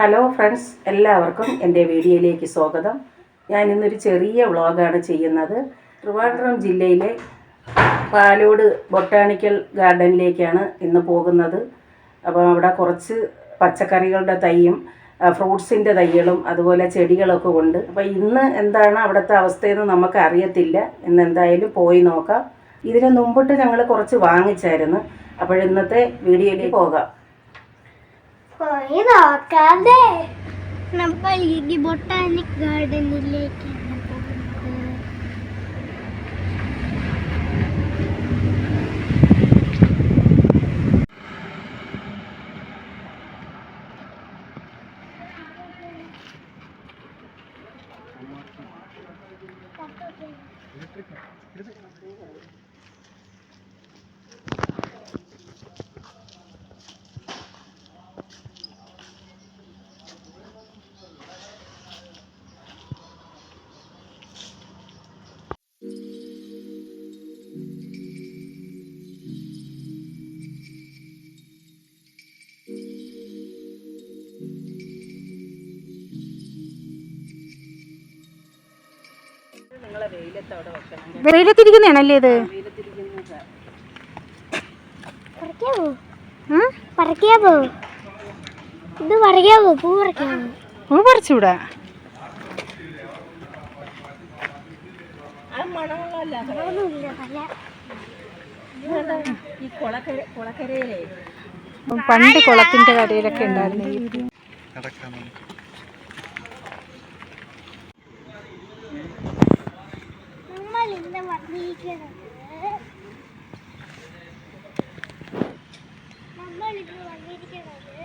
Hello friends എല്ലാവർക്കും എന്റെ വീഡിയോയിലേക്ക് സ്വാഗതം. ഞാൻ ഇന്നൊരു ചെറിയ വ്ളോഗാണ് ചെയ്യുന്നത്. ട്രിവാൻഡ്രം ജില്ലയിലെ പാലോട് ബൊട്ടാണിക്കൽ ഗാർഡനിലേക്കാണ് ഇന്ന് പോകുന്നത്. അപ്പോൾ അവിടെ കുറച്ച് പച്ചക്കറികളുടെ തൈയും ഫ്രൂട്ട്സിന്റെ തൈകളും അതുപോലെ ചെടികളൊക്കെ ഉണ്ട്. അപ്പോൾ ഇന്ന് എന്താണ് അവിടുത്തെ അവസ്ഥയെന്ന് നമുക്ക് അറിയത്തില്ല ഇന്ന് എന്തായാലും പോയി നോക്കാം. ഇതിന് മുമ്പിട്ട് ഞങ്ങൾ കുറച്ച് വാങ്ങിച്ചായിരുന്നു. അപ്പോൾ ഇന്നത്തെ വീഡിയോയിലേക്ക് പോകാം. പോയി നോക്കാതെ നമ്മൾ ഈ ബൊട്ടാനിക് ഗാർഡനിലേക്കാണ് വെയിലത്തിരിക്കുന്നതാണല്ലേ ഇത്? പൂ പറിച്ചൂടാ. പണ്ട് കുളത്തിന്റെ കരയിലൊക്കെ ഉണ്ടായിരുന്നു നമ്മൾ ഇന്ന് നമ്മൾ ഇന്ന് വന്നിരിക്കുന്നത്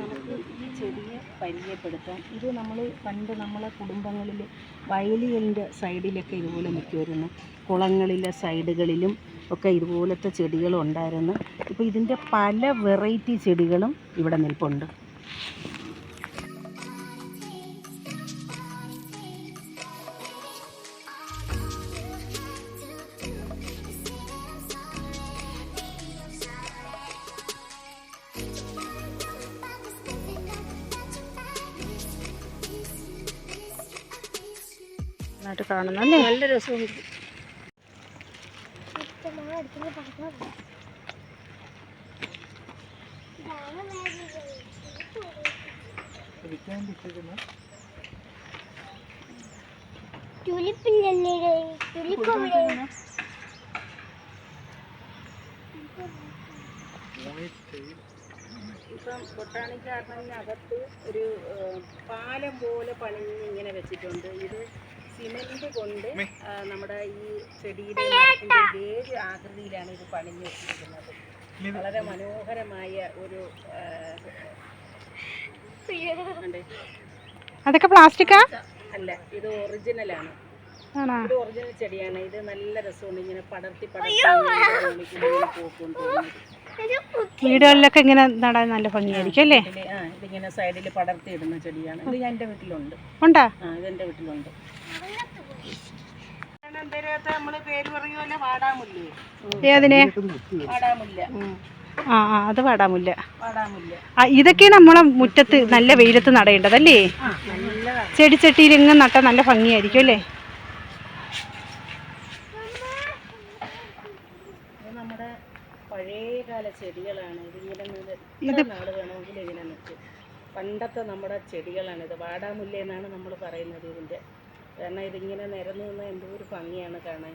നമുക്ക് ഈ ചെടിയെ പരിചയപ്പെടുത്താം ഇത് നമ്മൾ പണ്ട് നമ്മളെ കുടുംബങ്ങളിൽ വയലുകളിന്റെ സൈഡിലൊക്കെ ഇതുപോലെ നിൽക്കുമായിരുന്നു. കുളങ്ങളിലെ സൈഡുകളിലും ഒക്കെ ഇതുപോലത്തെ ചെടികളും ഉണ്ടായിരുന്നു ഇപ്പോൾ ഇതിന്റെ പല വെറൈറ്റി ചെടികളും ഇവിടെ നിൽപ്പുണ്ട്. കാണുന്നു അല്ലേ? നല്ല രസമുണ്ട്. ഇപ്പം ബൊട്ടാണിക് ഗാർഡനിനകത്ത് ഒരു പാലം പോലെ പണിഞ്ഞ് ഇങ്ങനെ വെച്ചിട്ടുണ്ട്. ഇത് സിമെന്റ് കൊണ്ട് നമ്മുടെ ഈ ചെടിയുടെ മരത്തിന്റെ വേര് ആകൃതിയിലാണ് ഇത് പണിഞ്ഞ് വെച്ചിരിക്കുന്നത്? വളരെ മനോഹരമായ ഒരു. അതൊക്കെ പ്ലാസ്റ്റിക്കാ അല്ല ഇത് ഒറിജിനലാണ് ആണോ. ഇത് ഒറിജിനൽ ചെടിയാണ്. ഇത് നല്ല രസമുണ്ട്. ഇങ്ങനെ പടർത്തി പടർത്തി. വീടുകളിലൊക്കെ ഇങ്ങനെ നടാൻ നല്ല ഭംഗിയായിരിക്കും അല്ലേ? ആ ഇതിങ്ങനെ സൈഡിൽ പടർത്തി ഇടുന്ന ചെടിയാണ്. ഇത് എന്റെ വീട്ടിലുണ്ട്. ഉണ്ടാ? ആ ഇതെന്റെ വീട്ടിലുണ്ട്. നമ്മൾ പേര് പറയുമല്ലോ വാടാമുല്ലേ. ഏതിനെ? വാടാമുല്ല. ആ ആ അത് വാടാമുല്ല. ആ ഇതൊക്കെയാണ് നമ്മളെ മുറ്റത്ത് നല്ല വെയിലത്ത് നടേണ്ടതല്ലേ? നല്ലതാണ് ചെടിച്ചട്ടിയിൽ ഇങ്ങനെ നട്ടാൽ നല്ല ഭംഗിയായിരിക്കും അല്ലേ? പഴയകാല ചെടികളാണ്. ഇതിങ്ങനെ ഇങ്ങനെ പണ്ടത്തെ നമ്മുടെ ചെടികളാണ് ഇത്. വാടാമുല്ല എന്നാണ് നമ്മൾ പറയുന്നത് ഇതിന്റെ. കാരണം ഇതിങ്ങനെ നിരന്നു നിന്ന് എന്തോ ഒരു ഭംഗിയാണ് കാണാൻ.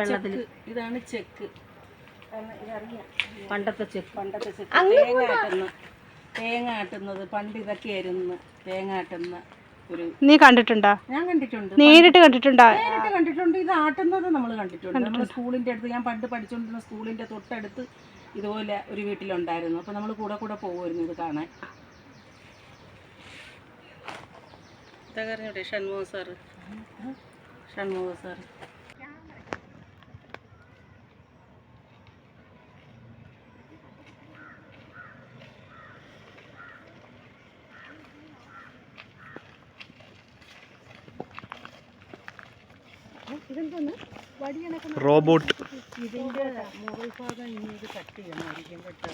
വെള്ളത്തിൽ. ഇതാണ് ചെക്ക്. പണ്ടത്തെ ചെക്ക്. പണ്ടത്തെ ചെക്ക്. തേങ്ങ ആട്ടുന്ന തേങ്ങ ആട്ടുന്നത് പണ്ട് ഇതൊക്കെയായിരുന്നു തേങ്ങ ആട്ടുന്ന ഒരു നീ കണ്ടിട്ടുണ്ടോ? ഞാൻ കണ്ടിട്ടുണ്ട്. നേരിട്ട് കണ്ടിട്ടുണ്ടാ? നേരിട്ട് കണ്ടിട്ടുണ്ട്. ഇത് ആട്ടുന്നത് നമ്മൾ കണ്ടിട്ടുണ്ട്. നമ്മൾ സ്കൂളിന്റെ അടുത്ത് ഞാൻ പണ്ട് പഠിച്ചുകൊണ്ടിരുന്ന സ്കൂളിന്റെ തൊട്ടടുത്ത് ഇതുപോലെ ഒരു വീട്ടിലുണ്ടായിരുന്നു. അപ്പൊ നമ്മൾ കൂടെ കൂടെ പോകുമായിരുന്നു ഇത് കാണാൻ. Shanmukha sir. Shanmukha sir. Robot. ഇതിന്റെ മുകൾ ഭാഗം ഇനി ഇത് കട്ട് ചെയ്യണമായിരിക്കും കേട്ടോ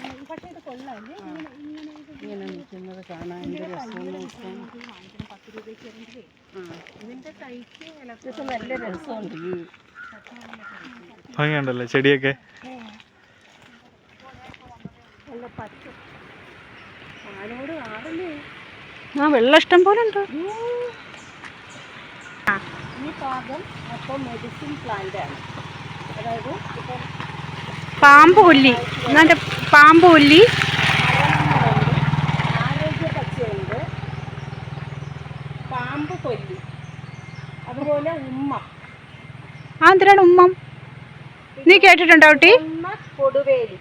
ഇങ്ങനെ നിൽക്കുന്നത് കാണാൻ എന്ത് രസം നോക്കാൻ ആ. ഇതിന്റെ നല്ല രസമുണ്ട്. ഈ ഭംഗിയുണ്ടല്ലേ? ചെടിയൊക്കെ? ആ വെള്ളം ഇഷ്ടം പോലെ ഉണ്ട്. ഭാഗം അപ്പോൾ മെഡിസിൻ പ്ലാന്റ് ആണ്. അതായത് ഇപ്പം പാമ്പ് കൊല്ലി എന്നാ പാമ്പ് കൊല്ലി ആരോഗ്യ പച്ചയുണ്ട്. പാമ്പ് കൊല്ലി. അതുപോലെ ഉമ്മ. ആ എന്തിനാണ് ഉമ്മം? നീ കേട്ടിട്ടുണ്ടോ കുട്ടി? ഉമ്മ കൊടുവേലി.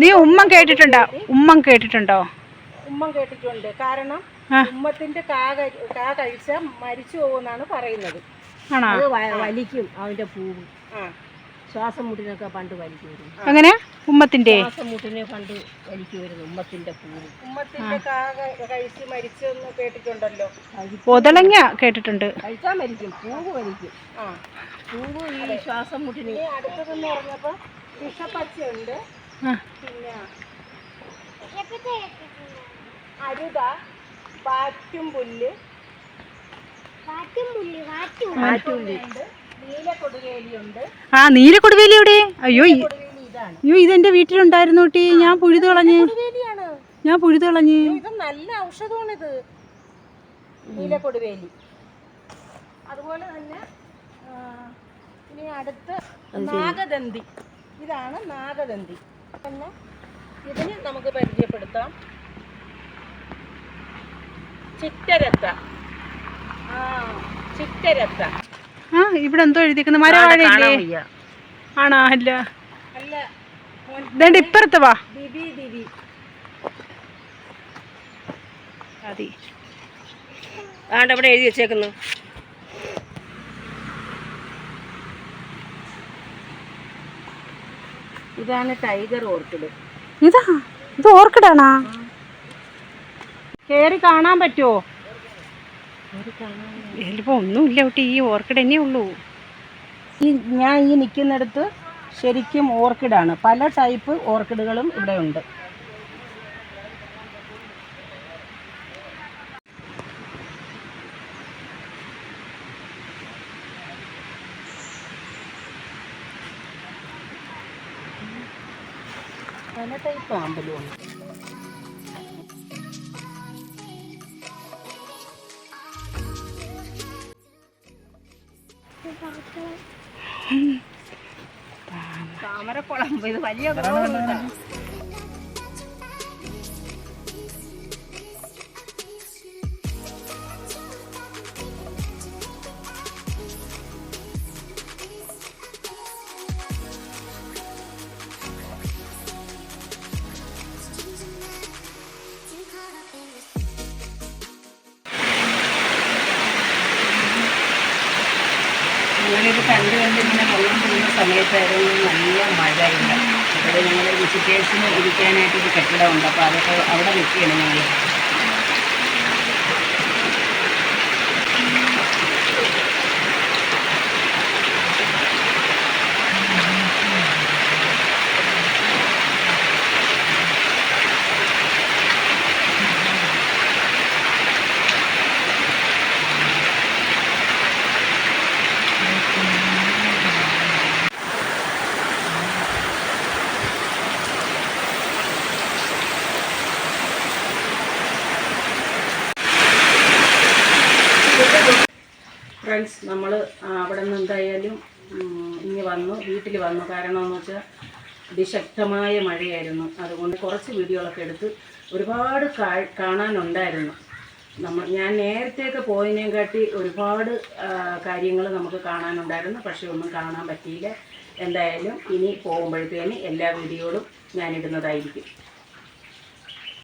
നീ ഉമ്മം കേട്ടിട്ടുണ്ടോ? ഉമ്മം കേട്ടിട്ടുണ്ടോ? ഉമ്മം കേട്ടിട്ടുണ്ട്. കാരണം. ഉമ്മത്തിന്റെ കാ കാ കഴിച്ച മരിച്ചു പോകുമെന്നാണ് പറയുന്നത്. ആണോ? വലിക്കും അവന്റെ പൂവ്. ശ്വാസം മുട്ടിനൊക്കെ പണ്ട് വലിക്കുമായിരുന്നു. അങ്ങനെ ഉമ്മത്തിന്റെ? ശ്വാസം മുട്ടിനെ പണ്ട് വലിക്കുമായിരുന്നു ഉമ്മത്തിന്റെ പൂവ്. ഉമ്മത്തിന്റെ കാ മരിച്ചു കഴിച്ച് മരിച്ചെന്ന് കേട്ടിട്ടുണ്ടല്ലോ. പൊതളങ്ങ കേട്ടിട്ടുണ്ട്. കഴിച്ചാൽ മരിക്കും. പൂവ് വലിക്കും. ആ. പൂവ് ഈ ശ്വാസം മുട്ടിന് അടുത്തതെന്ന് പറഞ്ഞപ്പോ വിഷപ്പച്ചയുണ്ട്. പിന്നെ അരുത. പാറ്റും പുല്ല്. ആ പുള്ളി വാറ്റും ഉണ്ട് നീല കൊടുവേലിയുണ്ട് ആ നീലക്കൊടുവേലി എവിടെ? അയ്യോ കൊടുവേലി ഇതാണ്. അയ്യോ ഇതെന്റെ വീട്ടിലുണ്ടായിരുന്നു കുട്ടി. ഞാൻ പുഴുത് കളഞ്ഞ്. കൊടുവേലിയാണ് ഞാൻ പുഴുത് കളഞ്ഞ്. ഇത് നല്ല ഔഷധമാണിത്. നീലക്കൊടുവേലി. അതുപോലെ തന്നെ ഇനി അടുത്ത് നാഗദന്തി. ഇതാണ് നാഗദന്തി. പിന്നെ ഇതിന് നമുക്ക് പരിചയപ്പെടുത്താം. ചിറ്റരത്ത. ആ ചിറ്റരത്ത. ആ ഇവിടെ എന്തോ എഴുതിയിരിക്കുന്നത് മരവാഴയില്ലേ ആണോ അല്ല. അല്ല ഇതേണ്ട ഇപ്പുറത്ത് വാ. അതി ആണ്ട് അവിടെ എഴുതി വെച്ചേക്കുന്നു. ഇതാണ് ടൈഗർ ഓർക്കിഡ്. ഇതാ ഇത് ഓർക്കിഡാണാ? കേറി കാണാൻ പറ്റുമോ ഇതിലിപ്പോ ഒന്നുമില്ല കുട്ടി ഈ ഓർക്കിഡ് തന്നെ ഉള്ളൂ. ഈ ഞാൻ ഈ നിൽക്കുന്നിടത്ത് ശരിക്കും ഓർക്കിഡാണ് പല ടൈപ്പ് ഓർക്കിഡുകളും ഇവിടെ ഉണ്ട്. പല ടൈപ്പ് ആമ്പലും ഉണ്ട്. താമരക്കുളമ്പ് ഇത് വലിയ ഇത് കണ്ട് കണ്ട് ഇങ്ങനെ വെള്ളം പോകുന്ന സമയത്തായിരുന്നു നല്ല മഴയുണ്ട്. ഇവിടെ ഞങ്ങൾ വിസിറ്റേഴ്സിന് ഇരിക്കാനായിട്ട് ഒരു കെട്ടിടമുണ്ട്. അപ്പോൾ അതൊക്കെ അവിടെ നിൽക്കുകയാണ് ഞങ്ങൾ ഫ്രണ്ട്സ് നമ്മൾ അവിടെ നിന്ന് എന്തായാലും ഇനി വന്നു വീട്ടിൽ വന്നു. കാരണം എന്ന് വെച്ചാൽ അതിശക്തമായ മഴയായിരുന്നു. അതുകൊണ്ട് കുറച്ച് വീഡിയോകളൊക്കെ എടുത്ത് ഒരുപാട് കാണാനുണ്ടായിരുന്നു. നമ്മൾ ഞാൻ നേരത്തെയൊക്കെ പോയതിനെക്കാട്ടി ഒരുപാട് കാര്യങ്ങൾ നമുക്ക് കാണാനുണ്ടായിരുന്നു. പക്ഷേ ഒന്നും കാണാൻ പറ്റിയില്ല. എന്തായാലും ഇനി പോകുമ്പോഴത്തേന് എല്ലാ വീഡിയോകളും ഞാനിടുന്നതായിരിക്കും.